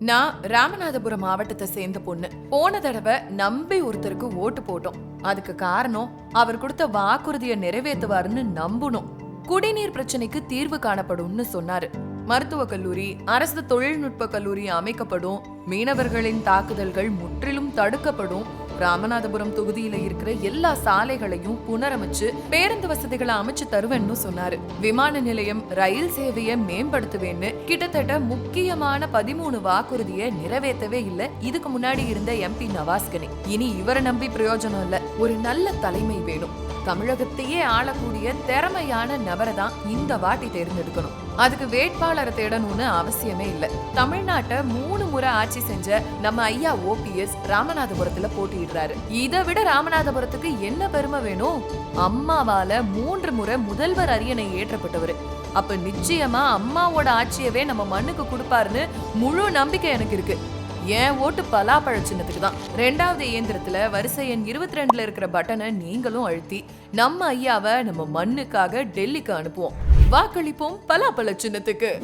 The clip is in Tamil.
நான் ராமநாதபுரம் மாவட்டத்தை சேர்ந்த பொண்ணு. போன தடவை நம்பி ஒருத்தருக்கு ஓட்டு போட்டோம். அதுக்கு காரணம் அவர் கொடுத்த வாக்குறுதியை நிறைவேற்றுவாருன்னு நம்புனோம் குடிநீர் பிரச்சனைக்கு தீர்வு காணப்படும்னு சொன்னாரு. மருத்துவக் கல்லூரி அரசு தொழில்நுட்ப கல்லூரி அமைக்கப்படும். மீனவர்களின் தாக்குதல்கள் முற்றிலும் தடுக்கப்படும். ராமநாதபுரம் தொகுதியில இருக்கிற எல்லா சாலைகளையும் புனரமைச்சு பேருந்து வசதிகளை அமைச்சு தருவேன்னு சொன்னாரு. விமான நிலையம் ரயில் சேவையை மேம்படுத்துவேன்னு கிட்டத்தட்ட முக்கியமான பதிமூணு வாக்குறுதியை நிறைவேற்றவே இல்ல. இதுக்கு முன்னாடி இருந்த எம்பி நவாஸ்கனி. இனி இவரை நம்பி பிரயோஜனம் இல்ல. ஒரு நல்ல தலைமை வேணும். தமிழகத்தையே ஆளக்கூடிய திறமையான நபரை தான் இந்த வாட்டி தேர்ந்தெடுக்கணும். அதுக்கு வேட்பாளரை தேடணும்னு அவசியமே இல்ல. தமிழ்நாட்டை மூணு முறை ஆட்சி செஞ்ச நம்ம ஐயா ஓபிஎஸ் ராமநாதபுரத்துல போட்டியிடுறாரு. இதை விட ராமநாதபுரத்துக்கு என்ன பெருமை வேணும்? அம்மாவால மூன்று முறை முதல்வர் அரியணை ஏற்றப்பட்டவர். அப்ப நிச்சயமா அம்மாவோட ஆட்சியவே நம்ம மண்ணுக்கு கொடுப்பாருன்னு முழு நம்பிக்கை எனக்கு இருக்கு. என் ஓட்டு பலாப்பழ சின்னத்துக்கு தான் ரெண்டாவது இயந்திரத்துல வரிசை எண் இருபத்தி ரெண்டுல இருக்கிற பட்டனை நீங்களும் அழுத்தி நம்ம ஐயாவை நம்ம மண்ணுக்காக டெல்லிக்கு அனுப்புவோம். வாக்களிப்போம் பலாப்பழ சின்னத்துக்கு